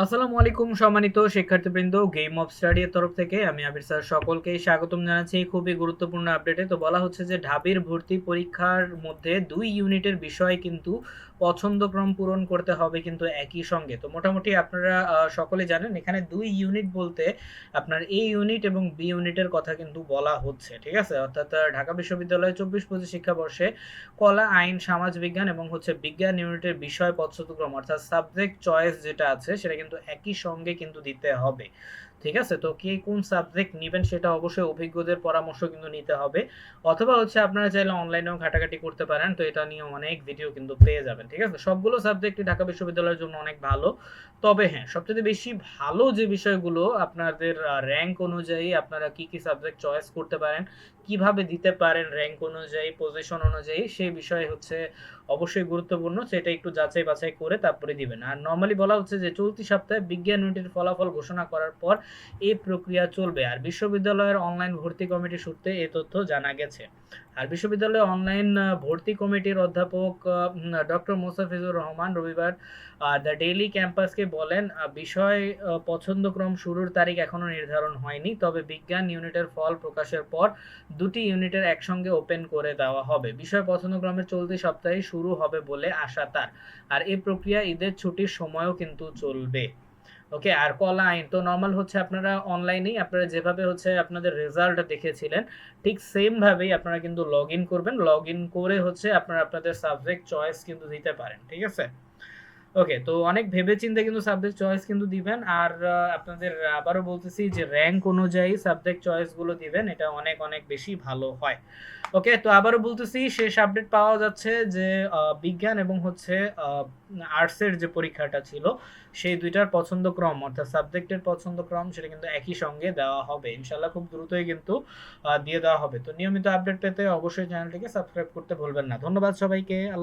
আসসালামু আলাইকুম সম্মানিত শিক্ষার্থীবৃন্দ গেম অফ স্টাডি এর তরফ থেকে আমি আবির স্যার সকলকে স্বাগতম জানাচ্ছি খুবই গুরুত্বপূর্ণ আপডেটে তো বলা হচ্ছে যে ঢাবির ভর্তি পরীক্ষার মধ্যে দুই ইউনিটের বিষয় কিন্তু পছন্দক্রম পূরণ করতে হবে কিন্তু একই সঙ্গে। তো মোটামুটি আপনারা সকলে জানেন, এখানে দুই ইউনিট বলতে আপনার এ ইউনিট এবং বি ইউনিটের কথা কিন্তু বলা হচ্ছে, ঠিক আছে? অর্থাৎ ঢাকা বিশ্ববিদ্যালয়ে চব্বিশ পঁচিশ শিক্ষাবর্ষে কলা, আইন, সমাজ বিজ্ঞান এবং হচ্ছে বিজ্ঞান ইউনিটের বিষয় পছন্দক্রম, অর্থাৎ সাবজেক্ট চয়েস যেটা আছে, সেটা কিন্তু একই সঙ্গে কিন্তু দিতে হবে। ঠিক আছে? তো কে কোন সাবজেক্ট নেবেন সেটা অবশ্যই অভিজ্ঞদের পরামর্শ কিন্তু নিতে হবে। অথবা হচ্ছে আপনারা চাইলে অনলাইনেও ঘাটাঘাটি করতে পারেন, তো এটা নিয়ে অনেক ভিডিও কিন্তু পেয়ে যাবেন, ঠিক আছে? সবগুলো সাবজেক্টই ঢাকা বিশ্ববিদ্যালয়ের জন্য অনেক ভালো। তবে হ্যাঁ সবচেয়ে বেশি ভালো যে বিষয়গুলো, আপনাদের র্যাঙ্ক অনুযায়ী আপনারা কি কি সাবজেক্ট চয়েস করতে পারেন, কীভাবে দিতে পারেন র্যাঙ্ক অনুযায়ী পজিশন অনুযায়ী, সেই বিষয় হচ্ছে অবশ্যই গুরুত্বপূর্ণ। সেটা একটু যাচাই বাছাই করে তারপরে দিবেন। আর নর্মালি বলা হচ্ছে যে চলতি সপ্তাহে বিজ্ঞান ইউনিটের ফলাফল ঘোষণা করার পর এই প্রক্রিয়া চলবে। আর বিশ্ববিদ্যালয়ের অনলাইন ভর্তি কমিটি সূত্রে এই তথ্য জানা গেছে। আর বিশ্ববিদ্যালয়ের অনলাইন ভর্তি কমিটির অধ্যাপক ডক্টর মোসাফিজুর রহমান রবিবার দ্য ডেইলি ক্যাম্পাসকে বলেন বিষয় পছন্দক্রম শুরুর তারিখ এখনও নির্ধারণ হয়নি, তবে বিজ্ঞান ইউনিটের ফল প্রকাশের পর দুটি ইউনিটের একসঙ্গে ওপেন করে দেওয়া হবে। বিষয় পছন্দক্রমের চলতি সপ্তাহে শুরু হবে বলে আশা তার। আর এই প্রক্রিয়া ঈদের ছুটির সময়ও কিন্তু চলবে। ওকে, আর কলা আইন। তো নর্মাল হচ্ছে আপনারা অনলাইনেই আপনারা যেভাবে হচ্ছে আপনাদের রেজাল্ট দেখেছিলেন, ঠিক সেম ভাবেই আপনারা কিন্তু লগ ইন করবেন। লগ ইন করে হচ্ছে আপনারা আপনাদের সাবজেক্ট চয়েস কিন্তু দিতে পারেন, ঠিক আছে? ওকে তো অনেক ভেবেচিন্তে কিন্তু সাবজেক্ট চয়েস কিন্তু দিবেন। আর আপনাদের আবারও বলতেছি যে র্যাঙ্ক অনুযায়ী সাবজেক্ট চয়েসগুলো দিবেন, এটা অনেক অনেক বেশি ভালো হয়। ওকে তো আবারও বলতেছি, শেষ আপডেট পাওয়া যাচ্ছে যে বিজ্ঞান এবং হচ্ছে আর্টসের যে পরীক্ষাটা ছিল, সেই দুইটার পছন্দক্রম, অর্থাৎ সাবজেক্টের পছন্দক্রম, সেটা কিন্তু একই সঙ্গে দেওয়া হবে। ইনশাল্লাহ খুব দ্রুতই কিন্তু দিয়ে দেওয়া হবে। তো নিয়মিত আপডেট পেতে অবশ্যই চ্যানেলটিকে সাবস্ক্রাইব করতে ভুলবেন না। ধন্যবাদ সবাইকে। আল্লাহ